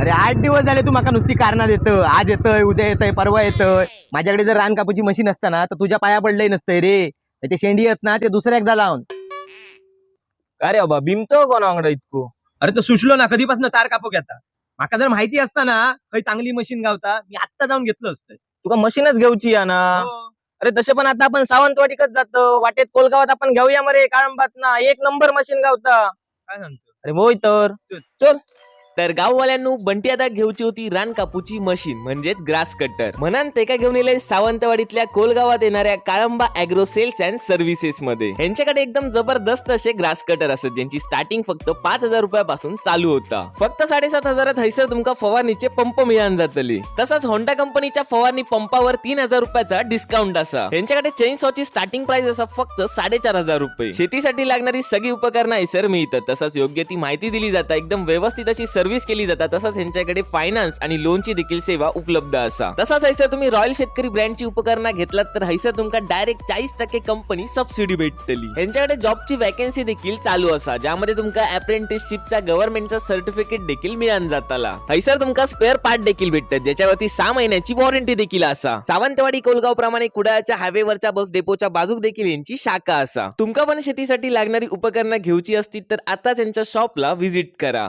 अरे आठ दिवस झाले तू माका नुसती कारणा देतं आज येतंय उद्या येतंय परवा येतंय. माझ्याकडे जर रान कापूची मशीन असतं ना तर तुझ्या पाया पडलंय नसतंय रे. ते शेंडी येत ना ते दुसऱ्या एकदा लावून. अरे बाबा बिमतो कोण वांगडा इतको? अरे तो सुचलो ना कधीपासून तार कापू घेता माका जर माहिती असता ना काही चांगली मशीन गावता मी आत्ता जाऊन घेतलं असतं. तुका मशीनच घेऊची या ना. हो. अरे तसे पण आता आपण सावंतवाडीकच जातो. वाटेत कोलगावात आपण घेऊया मरे काळंबात ना एक नंबर मशीन गावता. काय सांगतो? अरे होय तर. चल. तर गाववाल्यांनो बंटी आता घेऊची होती रान कापूची मशीन म्हणजेच ग्रास कटर. म्हणान ते का घेऊन येले सावंतवाडीतल्या कोलगावात येणाऱ्या Kalamba agro sales and services मध्ये. यांच्याकडे एकदम जबरदस्त असे ग्रास कटर असत ज्यांची स्टार्टिंग फक्त पाच हजार रुपयापासून चालू होता. फक्त साडेसात हजारात हैसर तुमका फवारणीचे पंप मिळान जातले. तसंच होंडा कंपनीच्या फवारणी पंपावर तीन हजार रुपयाचा डिस्काउंट असा. यांच्याकडे चेनसॉची स्टार्टिंग प्राइस असा फक्त साडेचार हजार रुपये. शेतीसाठी लागणारी सगळी उपकरणं हैसर मिळतात तसंच योग्य ती माहिती दिली जाता एकदम व्यवस्थित अशी सर्व्हिस केली जातात तसंच यांच्याकडे फायनान्स आणि लोनची देखील सेवा उपलब्ध असा. तसंच हैसर तुम्ही रॉयल शेतकरी ब्रँडची उपकरणं घेतलात तर हैसर तुमका डायरेक्ट चाळीस टक्के कंपनी सबसिडी भेटतली. यांच्याकडे जॉबची वॅकन्सी देखील चालू असा ज्यामध्ये तुमका अप्रेंटिसशिपचा गव्हर्नमेंटचा सर्टिफिकेट देखील मिळान जाताला. हैसर तुमका स्पेअर पार्ट देखील भेटतात ज्याच्यावरती सहा महिन्याची वॉरंटी देखील असा. सावंतवाडी कोलगाव प्रमाणे कुडाळच्या हायवेवरच्या बस डेपोच्या बाजूक देखील यांची शाखा असा. तुमका पण शेतीसाठी लागणारी उपकरणं घेऊची असतील तर आता त्यांच्या शॉपला व्हिजिट करा.